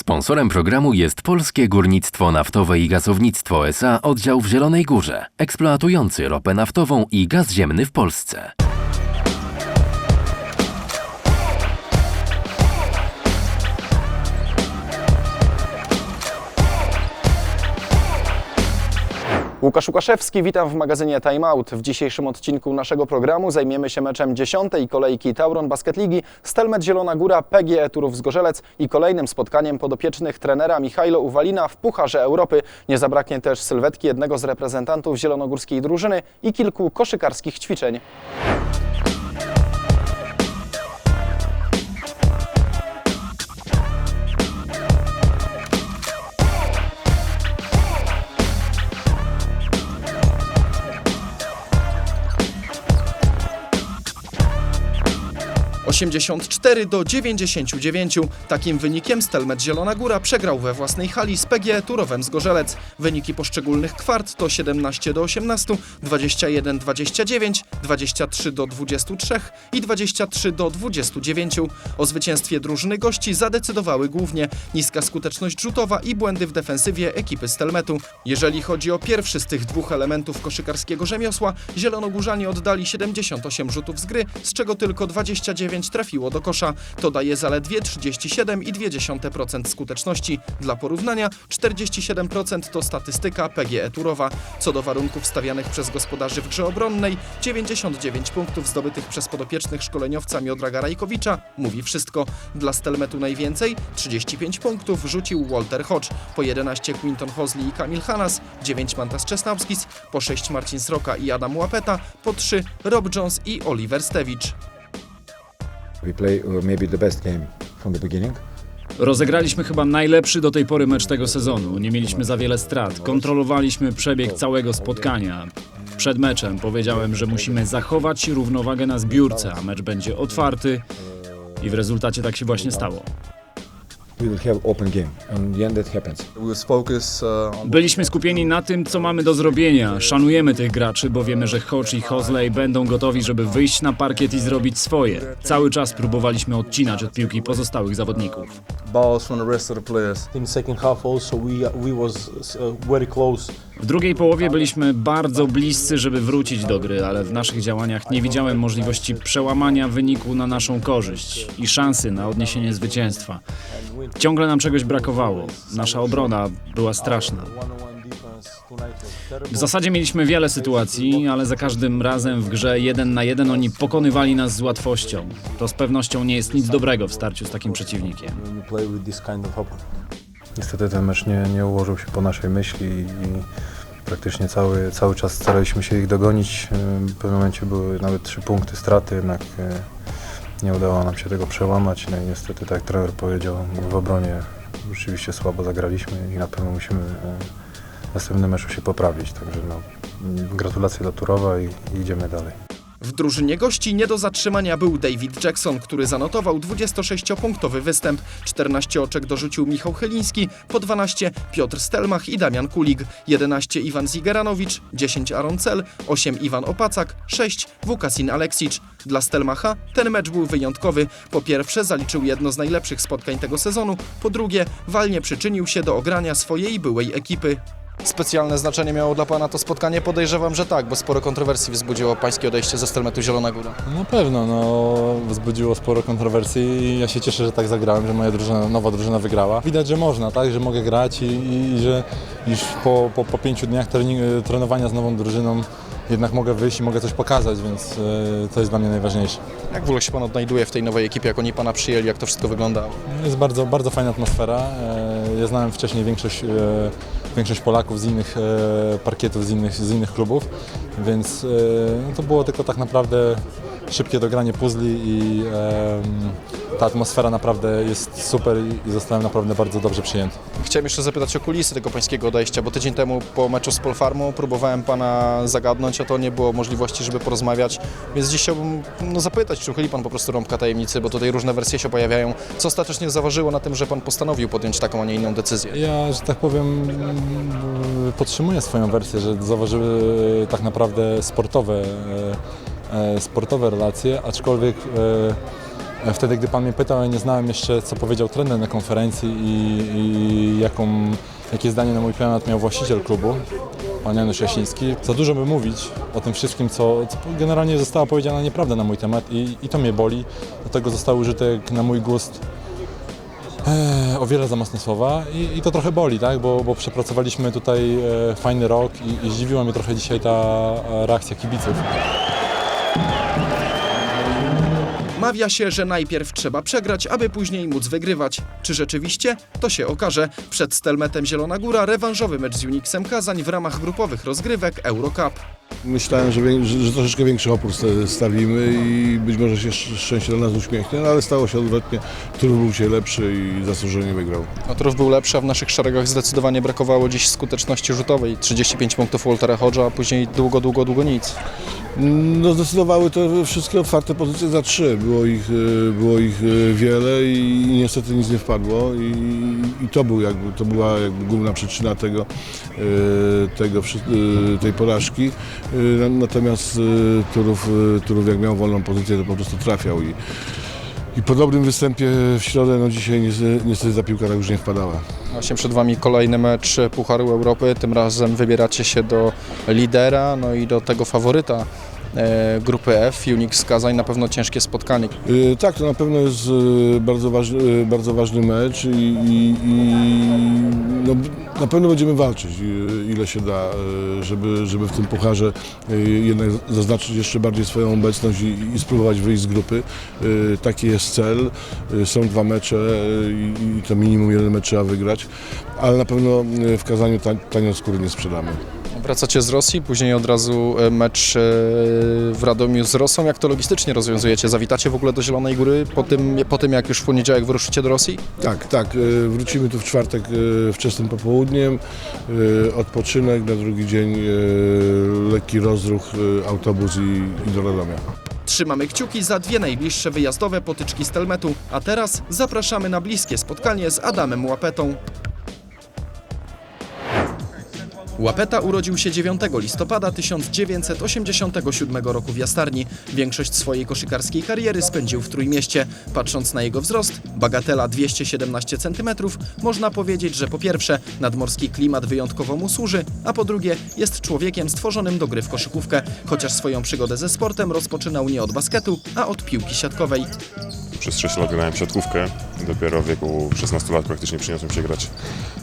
Sponsorem programu jest Polskie Górnictwo Naftowe i Gazownictwo SA oddział w Zielonej Górze, eksploatujący ropę naftową i gaz ziemny w Polsce. Łukasz Łukaszewski, witam w magazynie Time Out. W dzisiejszym odcinku naszego programu zajmiemy się meczem dziesiątej kolejki Tauron Basket Ligi Stelmet Zielona Góra PGE Turów Zgorzelec i kolejnym spotkaniem podopiecznych trenera Michajlo Uwalina w Pucharze Europy. Nie zabraknie też sylwetki jednego z reprezentantów zielonogórskiej drużyny i kilku koszykarskich ćwiczeń. Osiemdziesiąt cztery do 99. Takim wynikiem Stelmet Zielona Góra przegrał we własnej hali z PGE Turowem Zgorzelec. Wyniki poszczególnych kwart to 17 do 18, 21 29, 23 do 23 i 23 do 29. O zwycięstwie drużyny gości zadecydowały głównie niska skuteczność rzutowa i błędy w defensywie ekipy Stelmetu. Jeżeli chodzi o pierwszy z tych dwóch elementów koszykarskiego rzemiosła, zielonogórzanie oddali 78 rzutów z gry, z czego tylko 29 trafiło do kosza. To daje zaledwie 37,2% skuteczności. Dla porównania 47% to statystyka PGE Turowa. Co do warunków stawianych przez gospodarzy w grze obronnej, 99 punktów zdobytych przez podopiecznych szkoleniowca Miodraga Rajkowicza mówi wszystko. Dla Stelmetu najwięcej 35 punktów rzucił Walter Hodge, po 11 Quinton Hosley i Kamil Hanas, 9 Mantas Czesnawskis, po 6 Marcin Sroka i Adam Łapeta, po 3 Rob Jones i Oliver Stewicz. We play maybe the best game from the beginning. Rozegraliśmy chyba najlepszy do tej pory mecz tego sezonu. Nie mieliśmy za wiele strat. Kontrolowaliśmy przebieg całego spotkania. Przed meczem powiedziałem, że musimy zachować równowagę na zbiórce, a mecz będzie otwarty. I w rezultacie tak się właśnie stało. Byliśmy skupieni na tym, co mamy do zrobienia. Szanujemy tych graczy, bo wiemy, że Hodge i Hosley będą gotowi, żeby wyjść na parkiet i zrobić swoje. Cały czas próbowaliśmy odcinać od piłki pozostałych zawodników. balls from the rest of the players. in second half also we we was very close W drugiej połowie byliśmy bardzo bliscy, żeby wrócić do gry, ale w naszych działaniach nie widziałem możliwości przełamania wyniku na naszą korzyść i szansy na odniesienie zwycięstwa. Ciągle nam czegoś brakowało. Nasza obrona była straszna. W zasadzie mieliśmy wiele sytuacji, ale za każdym razem w grze jeden na jeden oni pokonywali nas z łatwością. To z pewnością nie jest nic dobrego w starciu z takim przeciwnikiem. Niestety ten mecz nie, nie ułożył się po naszej myśli i praktycznie cały, cały czas staraliśmy się ich dogonić. W pewnym momencie były nawet trzy punkty straty, jednak e, nie udało nam się tego przełamać. No i niestety, tak jak trener powiedział, w obronie rzeczywiście słabo zagraliśmy i na pewno musimy e, w następnym meczu się poprawić. Także no, gratulacje dla Turowa i, i idziemy dalej. W drużynie gości nie do zatrzymania był David Jackson, który zanotował 26-punktowy występ. 14 oczek dorzucił Michał Chyliński, po 12 Piotr Stelmach i Damian Kulig, 11 Iwan Zigeranowicz, 10 Aaron Cel, 8 Iwan Opacak, 6 Wukasin Aleksicz. Dla Stelmacha ten mecz był wyjątkowy. Po pierwsze zaliczył jedno z najlepszych spotkań tego sezonu, po drugie walnie przyczynił się do ogrania swojej byłej ekipy. Specjalne znaczenie miało dla Pana to spotkanie? Podejrzewam, że tak, bo sporo kontrowersji wzbudziło Pańskie odejście ze Stelmetu Zielona Góra. Na pewno, no, wzbudziło sporo kontrowersji i ja się cieszę, że tak zagrałem, że moja drużyna, nowa drużyna wygrała. Widać, że można, tak, że mogę grać i, i, i że już po, po, po pięciu dniach trening, trenowania z nową drużyną jednak mogę wyjść i mogę coś pokazać, więc e, to jest dla mnie najważniejsze. Jak w ogóle się Pan odnajduje w tej nowej ekipie, jak oni Pana przyjęli, jak to wszystko wygląda? Jest bardzo, bardzo fajna atmosfera. E, Ja znałem wcześniej większość, e, większość Polaków z innych e, parkietów, z innych, z innych klubów, więc e, no to było tylko tak naprawdę szybkie dogranie puzli i em, ta atmosfera naprawdę jest super i- zostałem naprawdę bardzo dobrze przyjęty. Chciałem jeszcze zapytać o kulisy tego Pańskiego odejścia, bo tydzień temu po meczu z Polfarmą próbowałem Pana zagadnąć, a to nie było możliwości, żeby porozmawiać, więc dziś chciałbym no, zapytać, czy uchyli Pan po prostu rąbka tajemnicy, bo tutaj różne wersje się pojawiają. Co ostatecznie zaważyło na tym, że Pan postanowił podjąć taką, a nie inną decyzję? Ja, że tak powiem, podtrzymuję swoją wersję, że zaważyły tak naprawdę sportowe, e, e, sportowe relacje, aczkolwiek e, E, Wtedy, gdy Pan mnie pytał, ja nie znałem jeszcze, co powiedział trener na konferencji i, i jaką, jakie zdanie na mój temat miał właściciel klubu, Pan Janusz Jasiński. Za dużo by mówić o tym wszystkim, co, co generalnie została powiedziana nieprawda na mój temat i, i to mnie boli. Dlatego został użyty jak na mój gust e, o wiele za mocne słowa i, i to trochę boli, tak? bo, bo przepracowaliśmy tutaj e, fajny rok i, i zdziwiła mnie trochę dzisiaj ta e, reakcja kibiców. Mawia się, że najpierw trzeba przegrać, aby później móc wygrywać. Czy rzeczywiście? To się okaże. Przed Stelmetem Zielona Góra rewanżowy mecz z Unixem Kazań w ramach grupowych rozgrywek Eurocup. Myślałem, że, że, troszeczkę większy opór sta- stawimy i być może się sz- szczęście do nas uśmiechnie, no ale stało się odwrotnie. Turów był dzisiaj lepszy i zasłużenie wygrał. No, Turów był lepszy, a w naszych szeregach zdecydowanie brakowało dziś skuteczności rzutowej. 35 punktów Waltera Hodge'a, a później długo, długo, długo nic. No zdecydowały te wszystkie otwarte pozycje za trzy. Było ich, e, było ich e, wiele i niestety nic nie wpadło i, i to, był jakby, to była jakby główna przyczyna tego, e, tego, tej porażki. Na- Natomiast Turów, Turów jak miał wolną pozycję, to po prostu trafiał i, i po dobrym występie w środę, no dzisiaj niestety, ta piłka tak już nie wpadała. Właśnie przed Wami kolejny mecz Pucharu Europy. Tym razem wybieracie się do lidera, no i do tego faworyta grupy F, Unix Kazań. Na pewno ciężkie spotkanie. Y, Tak, to na pewno jest y, bardzo ważny, bardzo ważny mecz i, i, i no, na pewno będziemy walczyć ile się da, żeby, żeby w tym pucharze jednak zaznaczyć jeszcze bardziej swoją obecność i, i spróbować wyjść z grupy. Taki jest cel. Są dwa mecze i, i to minimum jeden mecz trzeba wygrać, ale na pewno w Kazaniu ta, tanio skóry nie sprzedamy. Wracacie z Rosji, później od razu e, mecz e, w Radomiu z Rosją. Jak to logistycznie rozwiązujecie? Zawitacie w ogóle do Zielonej Góry po tym, po tym jak już w poniedziałek wyruszycie do Rosji? Tak, tak. y, Wrócimy tu w czwartek wczesnym popołudniem. Odpoczynek, na drugi dzień lekki rozruch, autobus i, i do Radomia. Trzymamy kciuki za dwie najbliższe wyjazdowe potyczki Stelmetu, a teraz zapraszamy na bliskie spotkanie z Adamem Łapetą. Łapeta urodził się 9 listopada 1987 roku w Jastarni. Większość swojej koszykarskiej kariery spędził w Trójmieście. Patrząc na jego wzrost, bagatela 217 cm, można powiedzieć, że po pierwsze nadmorski klimat wyjątkowo mu służy, a po drugie jest człowiekiem stworzonym do gry w koszykówkę, chociaż swoją przygodę ze sportem rozpoczynał nie od basketu, a od piłki siatkowej. Przez 6 lat grałem siatkówkę. Dopiero w wieku 16 lat praktycznie przyniosłem się grać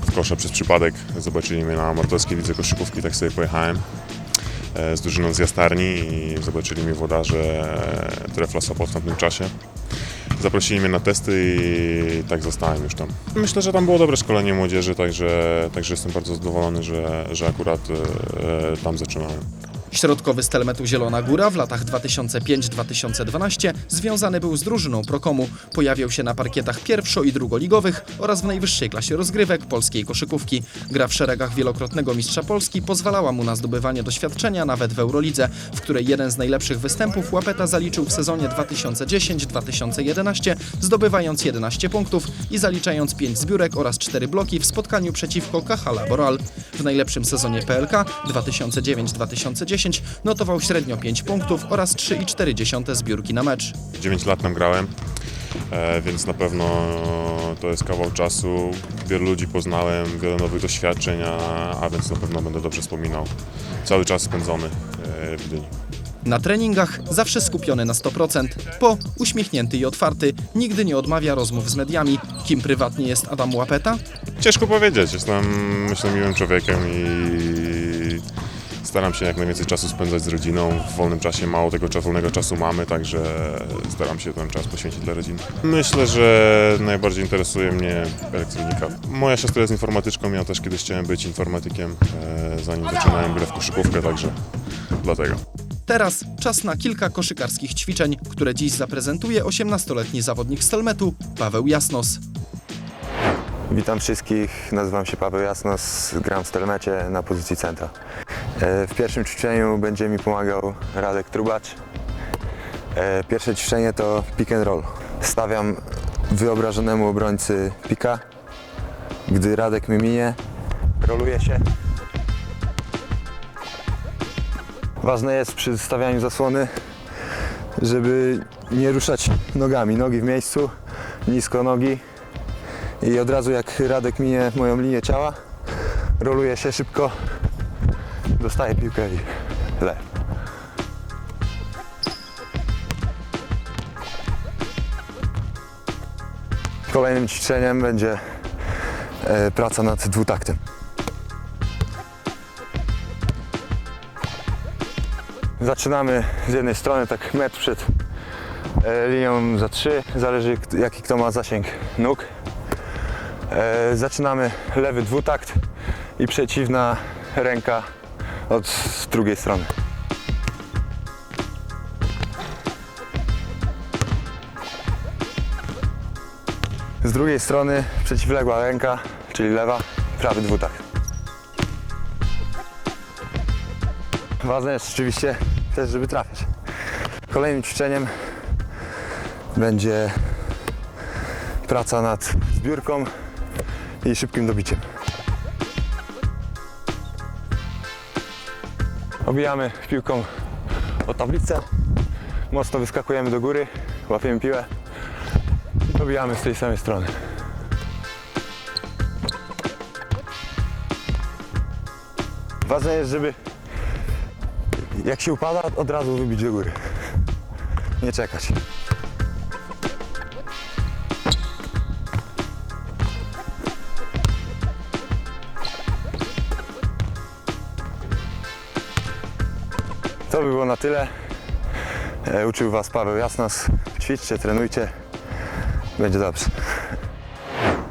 w kosza przez przypadek. Zobaczyli mnie na amatorskiej lidze koszykówki, tak sobie pojechałem e, z drużyną z Jastarni i zobaczyli mnie włodarze Trefla Sopot w tamtym czasie. Zaprosili mnie na testy i tak zostałem już tam. Myślę, że tam było dobre szkolenie młodzieży, także, także jestem bardzo zadowolony, że, że akurat e, tam zaczynałem. Środkowy Stelmetu Zielona Góra w latach 2005-2012 związany był z drużyną Prokomu. Pojawiał się na parkietach pierwszo- i drugoligowych oraz w najwyższej klasie rozgrywek polskiej koszykówki. Gra w szeregach wielokrotnego mistrza Polski pozwalała mu na zdobywanie doświadczenia nawet w Eurolidze, w której jeden z najlepszych występów Łapeta zaliczył w sezonie 2010-2011, zdobywając 11 punktów i zaliczając 5 zbiórek oraz 4 bloki w spotkaniu przeciwko Kahala Boral. W najlepszym sezonie PLK 2009-2010 notował średnio 5 punktów oraz 3,4 zbiórki na mecz. 9 lat tam grałem, e, więc na pewno to jest kawał czasu. Wielu ludzi poznałem, wiele nowych doświadczeń, a, a więc na pewno będę dobrze wspominał cały czas spędzony e, w Gdyni. Na treningach zawsze skupiony na 100%. Po uśmiechnięty i otwarty, nigdy nie odmawia rozmów z mediami. Kim prywatnie jest Adam Łapeta? Ciężko powiedzieć, jestem myślę miłym człowiekiem i staram się jak najwięcej czasu spędzać z rodziną. W wolnym czasie mało tego wolnego czasu mamy, także staram się ten czas poświęcić dla rodziny. Myślę, że najbardziej interesuje mnie elektronika. Moja siostra jest informatyczką, ja też kiedyś chciałem być informatykiem, e, zanim zaczynałem grę w koszykówkę, także dlatego. Teraz czas na kilka koszykarskich ćwiczeń, które dziś zaprezentuje 18-letni zawodnik Stelmetu Paweł Jasnos. Witam wszystkich, nazywam się Paweł Jasnos, gram w Stelmecie na pozycji centra. E, W pierwszym ćwiczeniu będzie mi pomagał Radek Trubacz. E, Pierwsze ćwiczenie to pick and roll. Stawiam wyobrażonemu obrońcy pika. Gdy Radek mnie minie, roluje się. Ważne jest przy stawianiu zasłony, żeby nie ruszać nogami, nogi w miejscu, nisko nogi i od razu jak Radek minie moją linię ciała, roluję się szybko, dostaję piłkę i le. Kolejnym ćwiczeniem będzie e, praca nad dwutaktem. Zaczynamy z jednej strony, tak metr przed e, linią za trzy, zależy jaki kto ma zasięg nóg. E, zaczynamy lewy dwutakt i przeciwna ręka od drugiej strony. Z drugiej strony przeciwległa ręka, czyli lewa, prawy dwutakt. Ważne jest oczywiście też, żeby trafiać. Kolejnym ćwiczeniem będzie praca nad zbiórką i szybkim dobiciem. Obijamy piłką o tablicę, mocno wyskakujemy do góry, łapiemy piłę, obijamy z tej samej strony. Ważne jest, żeby jak się upada, od razu wybić do góry. Nie czekać. To by było na tyle. E, Uczył Was Paweł Jasnas. Ćwiczcie, trenujcie. Będzie dobrze.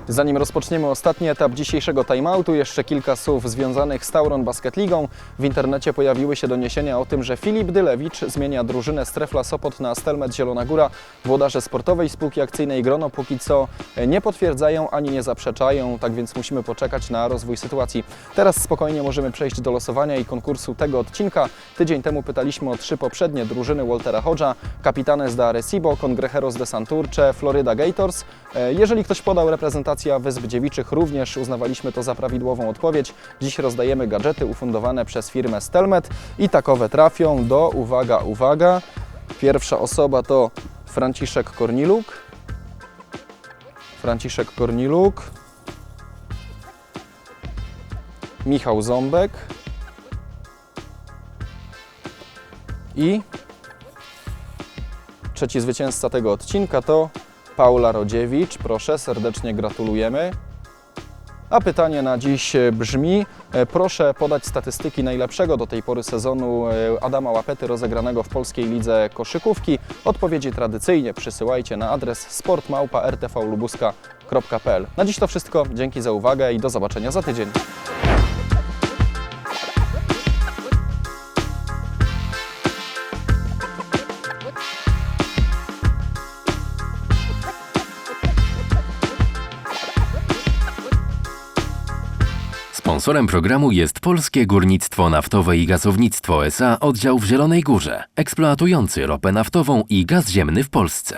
Zanim rozpoczniemy ostatni etap dzisiejszego timeoutu, jeszcze kilka słów związanych z Tauron Basket Ligą. W internecie pojawiły się doniesienia o tym, że Filip Dylewicz zmienia drużynę Strefla Sopot na Stelmet Zielona Góra. Włodarze sportowej spółki akcyjnej Grono póki co nie potwierdzają ani nie zaprzeczają, tak więc musimy poczekać na rozwój sytuacji. Teraz spokojnie możemy przejść do losowania i konkursu tego odcinka. Tydzień temu pytaliśmy o trzy poprzednie drużyny Waltera Hodge'a, Capitanes de Arecibo, Congrejeros de Santurce, Florida Gators. E, Jeżeli ktoś podał reprezentację Wysp Dziewiczych, również uznawaliśmy to za prawidłową odpowiedź. Dziś rozdajemy gadżety ufundowane przez firmę Stelmet i takowe trafią do, uwaga, uwaga, pierwsza osoba to Franciszek Korniluk. Franciszek Korniluk. Michał Ząbek. I trzeci zwycięzca tego odcinka to Paula Rodziewicz. Proszę, serdecznie gratulujemy. A pytanie na dziś e, brzmi: e, proszę podać statystyki najlepszego do tej pory sezonu e, Adama Łapety rozegranego w polskiej lidze koszykówki. Odpowiedzi tradycyjnie przysyłajcie na adres sportmałpa.rtvlubuska.pl. Na dziś to wszystko. Dzięki za uwagę i do zobaczenia za tydzień. Sponsorem programu jest Polskie Górnictwo Naftowe i Gazownictwo SA oddział w Zielonej Górze, eksploatujący ropę naftową i gaz ziemny w Polsce.